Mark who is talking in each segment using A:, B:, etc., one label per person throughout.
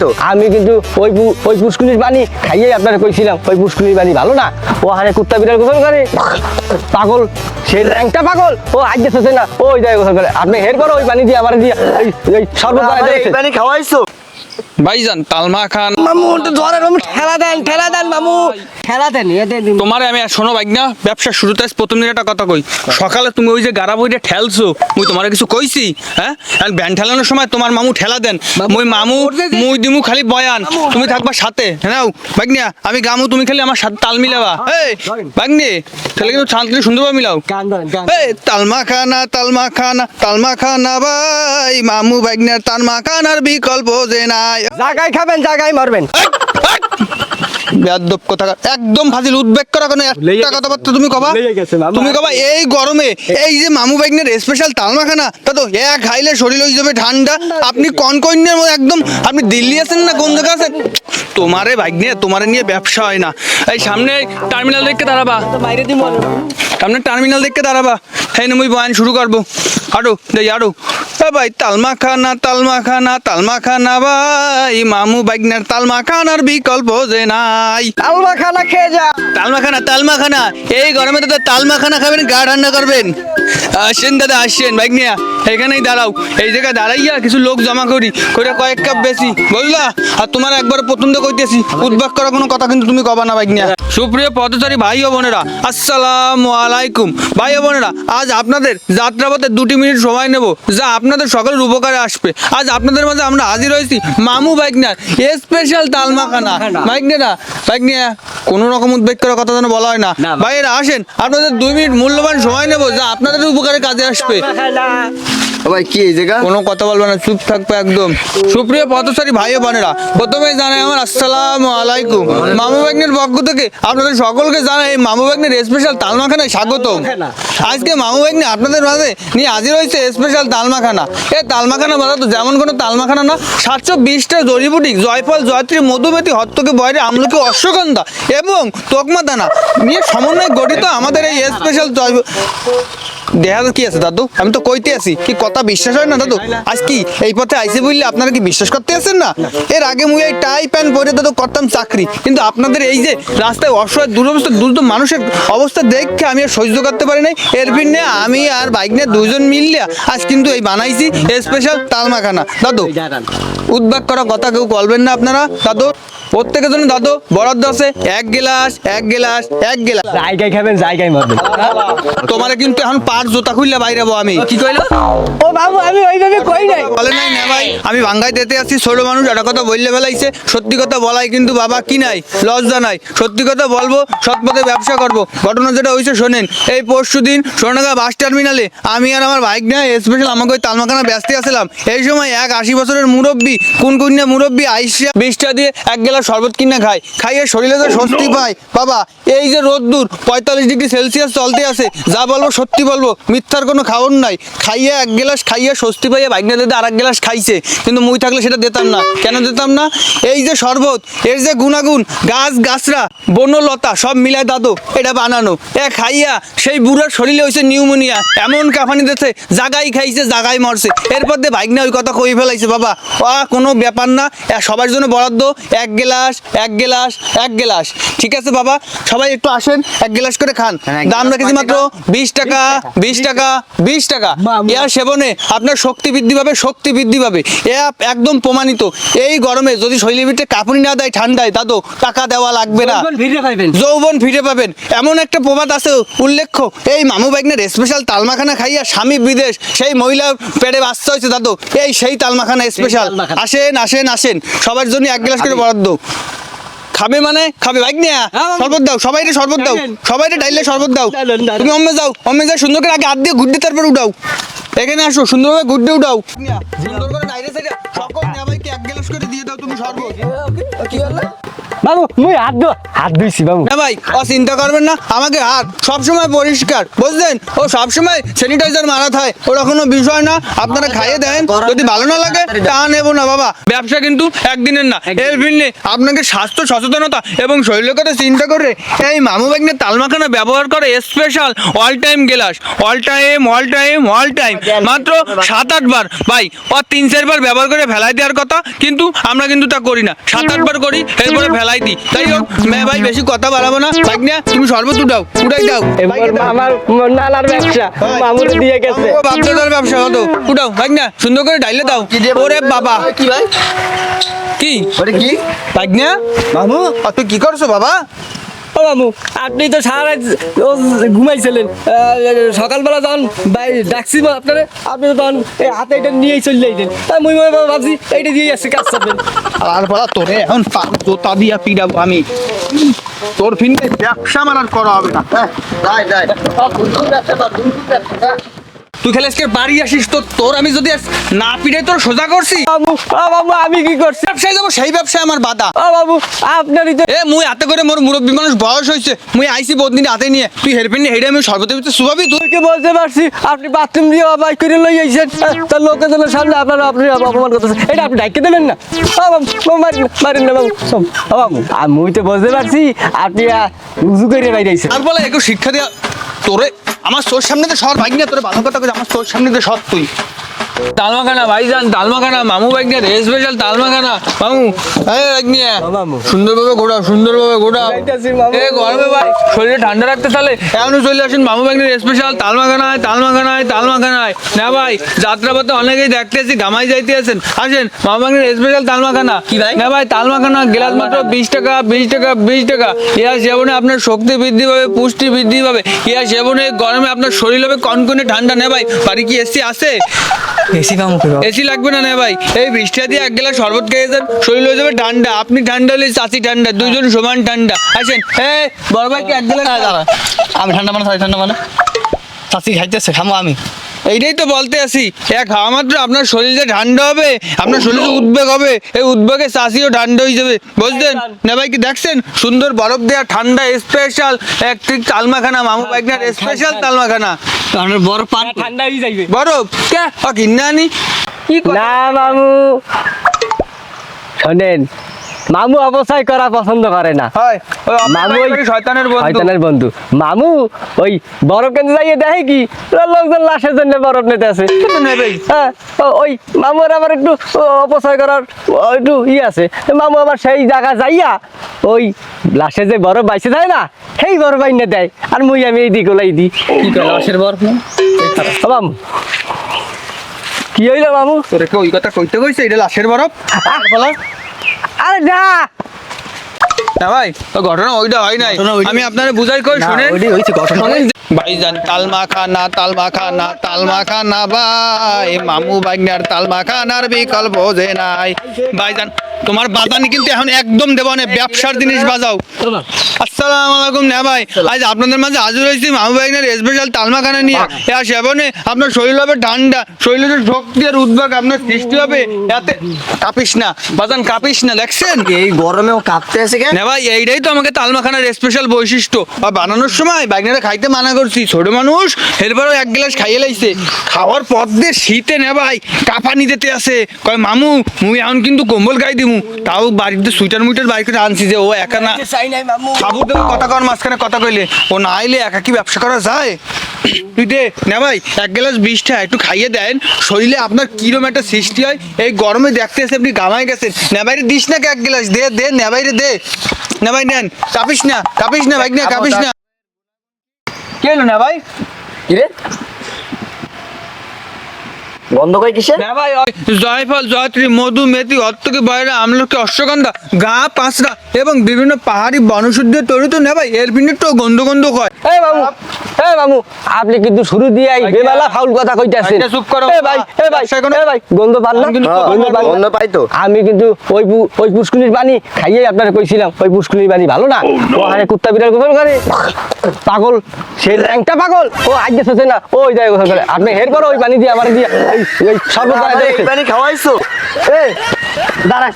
A: তো?
B: আমি কিন্তু ওই ওই পুষ্কুলির পানি খাইয়ে আপনারা কইছিলাম। ওই পুষ্কুলির পানি ভালো না? ও হারে কুত্তা বিড়াল গোসল করে। পাগল। সে র্যাংটা পাগল। ও আজ গেছে না। ওই জায়গায় গোসল করে। আপনি হের করো ওই পানি দিয়ে আমার দিয়ে দিয়েছে।
A: পানি খাওয়াইছো?
C: ভাইজান তালমা খান।
B: মামু একটু ধরেন মামু ঠেলা দেন ঠেলা দেন মামু। ঠেলা দেন
C: তোমারে আমি শোনো বাইক না ব্যবসা শুরুতে প্রথম দিন একটা কথা কই। সকালে তুমি ওই যে গাড়া বইটা ঠেলছো মুই তোমার কিছু কইছি হ্যাঁ? আর ঠেলানোর সময় তোমার মামু ঠেলা দেন। মুই মামু মুই দিমু খালি বয়ান। তুমি থাকবা সাথে হ্যাঁ আমি গামু তুমি খালি আমার সাথে তাল মিলাবা। এই বাইক নিয়ে তাহলে কিন্তু শান্তি সুন্দরভাবে মিলাও। এই তালমা খানা তালমা খানা তালমা খানা ভাই। মামু বাইকনার তালমা খানার বিকল্প যে নাই
B: জাগায় খাবেন জাগায় মারবেন।
C: বেয়াদব কথা একদম ফাজিল উদ্বেগ করা কোনো একটা কথাবার্তা তুমি কবা। তুমি কবা এই গরমে এই যে মামু বাইকনের স্পেশাল তালমাখানা তা তো এক শরীর হয়ে যাবে ঠান্ডা। আপনি কনকন্যের মতো একদম আপনি দিল্লি আছেন না কোন জায়গা আছেন? তোমারে বাইক নিয়ে তোমারে নিয়ে ব্যবসা হয় না। এই সামনে টার্মিনাল দেখতে দাঁড়াবা। সামনে টার্মিনাল দেখতে দাঁড়াবা। হ্যাঁ বয়ান শুরু করব। আরও দেই আরও এ ভাই তালমা খানা তালমা খানা তালমা খানা ভাই মামু বাইকনার তালমা খানার বিকল্প যে নাই।
B: তালমা খানা খেয়ে যা।
C: তালমা খানা তালমা খানা এই গরমে দাদা তালমা খানা খাবেন গা ঠান্ডা করবেন। আসেন দাদা আসেন বাইক নিয়ে। এখানেই দাঁড়াও। এই জায়গায় দাঁড়াইয়া কিছু লোক জমা করি কইরা কয়েক কাপ বেশি। বুঝলা? আর তোমার একবার প্রথম তো কইতেছি। উদ্বেগ করা কোনো কথা কিন্তু তুমি কবা না বাইক নিয়ে সুপ্রিয় পথচারী ভাই ও বোনেরা আসসালাম আলাইকুম। ভাই ও বোনেরা আজ আপনাদের যাত্রাপথে দুটি মিনিট সময় নেব। যা আপনাদের সকলের উপকারে আসবে। আজ আপনাদের মাঝে আমরা হাজির হয়েছি মামু বাইকনার স্পেশাল তালমাখানা বাইকনেরা বাইক নিয়ে কোনো রকম উদ্বেগ করার কথা যেন বলা হয় না। ভাইয়েরা আসেন। আপনাদের দুই মিনিট মূল্যবান সময় নেব যা আপনাদের উপকারে কাজে আসবে।
A: ভাই কি এই জায়গা?
C: কোনো কথা বলবে না চুপ থাকবে একদম। সুপ্রিয় পথচারী ভাই ও বোনেরা প্রথমে জানাই আমার আসসালামু আলাইকুম। মামু ব্যাগনের পক্ষ থেকে আপনাদের সকলকে জানাই এই মামু ব্যাগনের স্পেশাল তালমাখানায় স্বাগতম। আজকে মামু ব্যাগনি আপনাদের মাঝে নিয়ে হাজির হয়েছে স্পেশাল তালমাখানা। এই তালমাখানা তো যেমন কোনো তালমাখানা না সাতশো বিশটা জড়িবুটি জয়ফল জয়ত্রী মধুমেতি হত্তকে বয়রে আমলকি অশ্বগন্ধা এবং তোকমা দানা নিয়ে সমন্বয়ে গঠিত আমাদের এই স্পেশাল জয় দেখা কি আছে দাদু? আমি তো কইতে আছি কি কথা বিশ্বাস হয় না দাদু? আজ কি এই পথে আইসে বললে আপনারা কি বিশ্বাস করতে আছেন না? এর আগে মুই এই টাই প্যান্ট পরে দাদু করতাম চাকরি। কিন্তু আপনাদের এই যে রাস্তায় অসহায় দুরবস্থা দ্রুত মানুষের অবস্থা দেখে আমি আর সহ্য করতে পারি নাই। এর আমি আর বাইক নিয়ে দুজন মিললে আজ কিন্তু এই বানাইছি স্পেশাল তালমাখানা। দাদু উদ্বেগ করা কথা কেউ বলবেন না আপনারা দাদু। প্রত্যেকের জন্য দাদু বরাদ্দ আছে। এক গিলাস এক গিলাস এক গিলাস।
B: জায়গায় খাবেন জায়গায় মারবেন।
C: তোমারে কিন্তু এখন পাঁচ জুতা খুললে বাইরে যাব আমি। কি কইলো?
B: ও বাবু আমি ওইভাবে কই নাই।
C: বলে নাই না ভাই আমি ভাঙ্গাই দিতে আসছি ছোট মানুষ একটা কথা বললে ফেলাইছে। সত্যি কথা বলাই কিন্তু বাবা কি নাই লজ্জা নাই। সত্যি কথা বলব সৎ পথে ব্যবসা করব। ঘটনা যেটা হয়েছে শোনেন এই পরশু দিন সোনাগা বাস টার্মিনালে আমি আর আমার বাইক নিয়ে স্পেশাল আমাকে ওই তালমাখানা ব্যস্ত আসলাম এই সময় এক আশি বছরের মুরব্বী কোন কুন্যা মুরব্বী আইসা বিষটা দিয়ে এক গেলা শরবত কিনে খায় খাইয়ে শরীরে যে স্বস্তি পায় বাবা এই যে রোদ্দুর পঁয়তাল্লিশ ডিগ্রি সেলসিয়াস চলতে আছে যা বলব সত্যি বলব মিথ্যার কোনো খাওয়ার নাই। খাইয়ে এক গ্লাস খাইয়ে স্বস্তি পাইয়ে বাইক না দিতে আর এক গ্লাস খাইছে কিন্তু মুই থাকলে সেটা দিতাম না। কেন দিতাম না? এই যে শরবত এর যে গুণাগুণ গাছ গাছরা বনলতা সব মিলায় দাদু এটা বানানো। এ খাইয়া সেই বুড়ার শরীরে হয়েছে নিউমোনিয়া এমন কাফানি দিতেছে জাগাই খাইছে জাগাই মরছে। এরপর দিয়ে বাইক না ওই কথা কই ফেলাইছে বাবা? আ কোনো ব্যাপার না এ সবার জন্য বরাদ্দ এক গ্লাস এক গ্লাস এক গ্লাস। ঠিক আছে বাবা? সবাই একটু আসেন এক গ্লাস করে খান।
A: হ্যাঁ,
C: দাম
A: গ্লাস
C: রেখেছি মাত্র বিশ টাকা বিশ টাকা বিশ টাকা। ইয়ার সেবনে আপনার শক্তি বৃদ্ধি পাবে শক্তি বৃদ্ধি পাবে। একদম প্রমাণিত। এই গরমে যদি শৈলীর ভিতরে কাপুনি না দেয় ঠান্ডায় দাদু টাকা দেওয়া লাগবে না। যৌবন ফিরে পাবেন। এমন একটা প্রবাদ আছে উল্লেখ্য। এই মামু বাইকনের স্পেশাল তালমাখানা খাইয়া স্বামী বিদেশ সেই মহিলা পেটে বাচ্চা হয়েছে দাদু এই সেই তালমাখানা স্পেশাল আসেন আসেন আসেন। সবার জন্য এক গ্লাস করে বরাদ্দ। খাবে মানে? খাবে। বাইক নিয়ে
B: হ্যাঁ,
C: শরবত দাও। সবাই শরবত দাও। সবাই ডাইলে শরবত দাও। তুমি অম্মে যাও। অম্মে যাও সুন্দর করে আগে হাত দিয়ে ঘুরতে তারপর উঠাও। এখানে আসো সুন্দরভাবে ঘুরতে উঠাও। সুন্দর করে ডাইলে সাইডে সকল নেওয়াইকে এক গ্লাস করে দিয়ে দাও তুমি শরবত।
B: বাবু মুই হাত দো হাত ধুইছি বাবু।
C: না ভাই ও চিন্তা করবেন না আমাকে হাত সবসময় পরিষ্কার বুঝলেন? ও সবসময় স্যানিটাইজার মারা থাকে ওরা কোনো বিষয় না আপনারা খাইয়ে দেন যদি ভালো না লাগে তা নেব না বাবা ব্যবসা কিন্তু একদিনের না এর ভিন্নে আপনাকে স্বাস্থ্য সচেতনতা এবং শরীরের কথা চিন্তা করে এই মামু ব্যাগনে তালমাখানা ব্যবহার করে স্পেশাল অল টাইম গেলাস all time all time all time মাত্র সাত আট বার। ভাই ও তিন চারবার ব্যবহার করে ফেলাই দেওয়ার কথা কিন্তু আমরা কিন্তু তা করি না। সাত আটবার করি এরপরে ফেলাই দিই তাই হোক মে ভাই বেশি কথা বাড়াবো না। বাইক না তুমি শরবত উঠাও উঠাই দাও।
B: আমার নালার ব্যবসা মামুর দিয়ে গেছে।
C: ও বাপদাদার ব্যবসা কত উঠাও বাইক না সুন্দর করে ডাইলে দাও। ওরে বাবা।
A: কি ভাই?
C: কি?
A: ওরে কি?
C: বাইক না
A: মামু?
C: আর তুই কি করছ বাবা?
B: ও মামু আপনি তো সারা রাত ঘুমাইছিলেন। সকালবেলা যখন বাই ডাকছি আপনারে আপনি তো তখন এই হাতে এটা নিয়েই চলে যাইতেন তাই মুই মনে ভাবছি এইটা দিয়ে আসছে কাজ করবেন।
C: আর বলা তোরে এখন জোতা দিয়া পিড়াবো আমি। তোর ফিনতে ব্যবসা মারার করা হবে না।
A: রাই রাই
C: তুই খেলে আজকে বাড়ি আসিস তো তোর আমি যদি না পিড়ে তোর সোজা করছি?
B: ও মামু আমি কি করছি?
C: ব্যবসায় যাব সেই ব্যবসায় আমার বাধা।
B: ও বাবু আপনারই তো
C: এ মুই হাতে করে মোর মুরব্বী মানুষ বয়স হয়েছে মুই আইসি বহুদিন হাতে নিয়ে। তুই হেরপিন নিয়ে হেডে আমি সর্বদেব সুভাবি তুই।
B: তুইকে বলতে পারছি আপনি বাথরুম দিয়ে বাইক করে লই আইছেন। তার লোকেজনের সামনে আপনারা আপনি অপমান করতেছেন। এটা আপনি ডাইকে দেবেন না। ও বাবু মারিন না, মারিন না বাবু সব ও বাবু আর মুই তো বুঝতে পারছি আপনি উজু করে বাইরে আইছেন।
C: আর বলে একটু শিক্ষা দেওয়া তোরে আমার তোর সামনে তো সর বাইক নিয়ে তোর ভালো কথা আমার তোর সামনে তো সর তুই। তালমাখানা ভাইজান তালমাখানা মামু বাইক নিয়ে স্পেশাল তালমাখানা। মামু বাইক নিয়ে। সুন্দরভাবে ঘোরাও সুন্দরভাবে ঘোরাও। এ গরমে ভাই শরীরে ঠান্ডা রাখতে তাহলে এমনও চলে আসেন মামু বাইক নিয়ে স্পেশাল তালমাখানায় তালমাখানায় তালমাখানায়। না ভাই যাত্রাপথে অনেকেই দেখতে আছি গামাই যাইতে আছেন আসেন মামু বাইক স্পেশাল তালমাখানা।
B: কি ভাই?
C: না ভাই তালমাখানা গ্লাস মাত্র বিশ টাকা বিশ টাকা বিশ টাকা। ইয়া সেবনে আপনার শক্তি বৃদ্ধি পাবে পুষ্টি বৃদ্ধি পাবে। ইয়া সেবনে গরমে আপনার শরীর হবে কনকনে ঠান্ডা। নে ভাই বাড়ি কি এসি আছে?
B: এসি পামু
C: এসি লাগবে না না ভাই। এই বৃষ্টিটা দিয়ে এক গেলা শরবত খেয়ে যান শরীর হয়ে যাবে ঠান্ডা। আপনি ঠান্ডা হলে চাচি ঠান্ডা দুজন সমান ঠান্ডা। আসেন। হ্যাঁ বড় ভাই কি এক গেলা
D: আমি ঠান্ডা মানে সাড়ে ঠান্ডা মানে। চাষি খাইতেছে খামো আমি।
C: এইটাই তো বলতে আসি। এক খাওয়া মাত্র আপনার শরীরে ঠান্ডা হবে আপনার শরীরে উদ্বেগ হবে এই উদ্বেগে চাষিও ঠান্ডা হয়ে যাবে। বুঝলেন? না ভাই কি দেখছেন? সুন্দর বরফ দেওয়া ঠান্ডা স্পেশাল এক ঠিক তালমাখানা মামু বাইকনার স্পেশাল তালমাখানা।
D: বড় পান
B: ঠান্ডা হয়ে যাইবে।
C: বরফ? কে? ও কিনে আনি কি
B: না মামু। শোনেন মামু অবসায় করা পছন্দ করে না। মামু
C: মামু
B: ওই-
C: শয়তানের বন্ধু।
B: শয়তানের বন্ধু। মামু ওই বরফ কেন্দ্রে যাইয়ে দেখে কি? লোকজন লাশের জন্য বরফ নিতে আছে হ্যাঁ ওই মামুর আবার একটু অপচয় করার একটু ই আছে। মামু আবার সেই জায়গা যাইয়া ওই লাশে যে বরফ বাইছে যায় না সেই বরফ বাইনে দেয়। আর মুই আমি এই দিক ওলাই দিই।
D: কি করে লাশের বরফ
B: মামু কি হইল মামু?
C: তোরে কি ওই কথা কইতে কইছে এটা লাশের বরফ?
B: বলো আরে না।
C: না ভাই তো ঘটনা ওইটা হয় নাই। আমি আপনারে বুঝাই কই
D: না,
C: শুনেন।
D: ওইটাই হইছে ঘটনা।
C: মাখা না তাল মাখা না তালমা খানা তালমা খানা ভাই। মামু বাইগনার তাল মাখানার বিকল্প যে নাই। ভাইজান তোমার বাজানি কিন্তু এখন একদম দেব না ব্যবসার জিনিস বাজাও। আসসালামু আলাইকুম না ভাই। আজ আপনাদের মাঝে হাজির হয়েছি মামু বাইগনার স্পেশাল তালমা খানা নিয়ে। এ সেবনে আপনার শরীর হবে ঠান্ডা শরীরের শক্তি আর উদ্বেগ আপনার সৃষ্টি হবে এতে কাঁপিস না। বাজান কাঁপিস না দেখছেন?
A: এই গরমেও কাঁপতে আছে কেন
C: না ভাই এইটাই তো আমাকে তালমাখানার স্পেশাল বৈশিষ্ট্য। আর বানানোর সময় বাইকনারে খাইতে মানা করছি ছোট মানুষ এরপরও এক গ্লাস খাইয়ে লাইছে। খাওয়ার পর দিয়ে শীতে নে ভাই কাঁপানি দিতে আসে কয় মামু মুই এখন কিন্তু কম্বল গাই দিমু। তাও বাড়িতে সুইটার মুইটার বাইক করে আনছি যে ও একা না
B: নাই
C: দেবো কথা কর মাঝখানে কথা কইলে। ও না আইলে একা কি ব্যবসা করা যায়? তুই দে না ভাই এক গ্লাস বিষটা একটু খাইয়ে দেন। শরীরে আপনার কিরম একটা সৃষ্টি হয়? এই গরমে দেখতে এসে আপনি গামাই গেছেন। না বাইরে দিস না এক গ্লাস? দে দে না বাইরে দে। না ভাই নেন। কাপিস না কাপিস না ভাই না কাপিস না। কে না ভাই?
A: কিরে বন্ধ কই কিসের
C: না ভাই জয়ফল জয়ত্রী মধু মেথি অর্থকে বাইরে আমলকি অশ্বগন্ধা গা পাঁচরা এবং বিভিন্ন পাহাড়ি বনশুদ্ধ তৈরি তো না ভাই? এর বিনিট গন্ধ গন্ধ হয়।
B: এই মামু এই মামু আপনি কিন্তু শুরু দিয়ে এই বেমালা ফাউল কথা কইতাছেন।
C: চুপ করো।
B: এই ভাই এই ভাই
C: ব্যবসা
B: ভাই গন্ধ পান না?
C: আমি কিন্তু
A: হ্যাঁ,
B: গন্ধ পান
A: গন্ধ পাই তো।
B: আমি কিন্তু ওই ওই পুষ্কুলির পানি খাইয়ে আপনারা কইছিলাম। ওই পুষ্কুলির পানি ভালো না? ওখানে কুত্তা বিড়াল গোসল করে পাগল সেই র্যাংটা পাগল। ও আজ গেছে না ওই যায় গোসল করে আপনি হের করো ওই পানি দিয়ে আমার দিয়ে এই।
A: পানি খাওয়াইছো?
B: দাঁড়া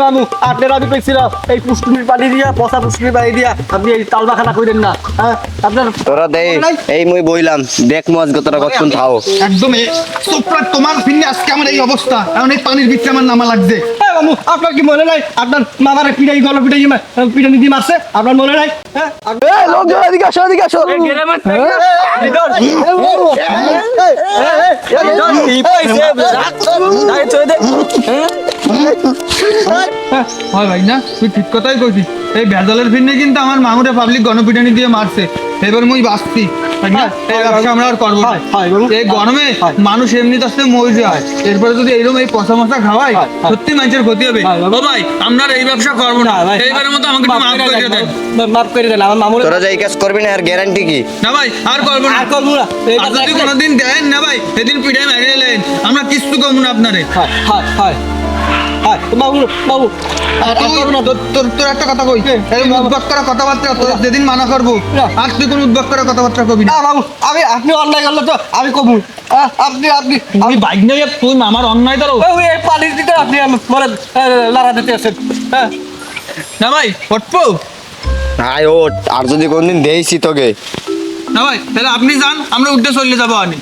B: বাবু আপনার আমি পেয়েছিলাম এই পুষ্কুনির পানি দিয়া পচা পুষ্কুনির পানি দিয়া আপনি এই তালবাখানা করেন না হ্যাঁ
A: দে এই মুই বইলাম দেখ মজ তোরা কতক্ষণ থাও
C: একদম তোমার ফিরলে আজকে আমার এই অবস্থা এখন এই পানির ভিতরে আমার নামা লাগছে।
B: মামু আপনার কি মনে নাই আপনার মামারে পিটাই গল পিটাই পিটানি দিয়ে মারছে আপনার মনে নাই হ্যাঁ
A: লোকজন এদিকে আসো এদিকে আসো
C: হয় ভাই না তুই ঠিক কথাই কইছিস। এই ভেজালের ফিরনে কিন্তু আমার মামুরে পাবলিক গণপিটানি দিয়ে মারছে। এবার মুই বাঁচছি এই ব্যবসা আমরা আর করব না।
B: হয়, হয়, বলুন।
C: এই গরমে মানুষ এমনি তো মরে যায় এরপরে যদি এইরকম এই পচা মশা খাওয়াই
B: হয়, হয়।
C: সত্যি মানুষের ক্ষতি হবে। ও ভাই আমরা এই ব্যবসা করব না। এইবারের মতো আমাকে মাফ করে দেন
B: মাফ করে দেন আমার মামুরে
A: তোরা যাই কাজ করবি না আর গ্যারান্টি কি?
C: না ভাই আর করব না।
B: আর করব না।
C: যদি কোনোদিন দেন না ভাই সেদিন পিঠাই মেরে এলেন। আমরা কিস্তু কমু না আপনারে।
B: হয় হয় হয়। বাবু বাবু আর
C: তুই-
B: করব না
C: তোর তোর- তোর একটা কথা কই? এরকম উদ্বাক করা কথাবার্তা তোর যেদিন মানা করব আর তুই কোনো উদ্বাক করা কথাবার্তা কবি না।
B: না বাবু আমি আপনি অন্যায় করলে তো আমি কবুল আপনি আপনি
C: আমি বাইক নিয়ে তুই আমার অন্যায় ধরো।
B: ওই এই দিতে আপনি মরে লড়া দিতে আছেন হ্যাঁ।
C: না ভাই পটপো
A: হাই ওট আর যদি কোনদিন দেইছি তোকে।
C: না ভাই তাহলে আপনি যান আমরা উঠতে চলে যাব আনি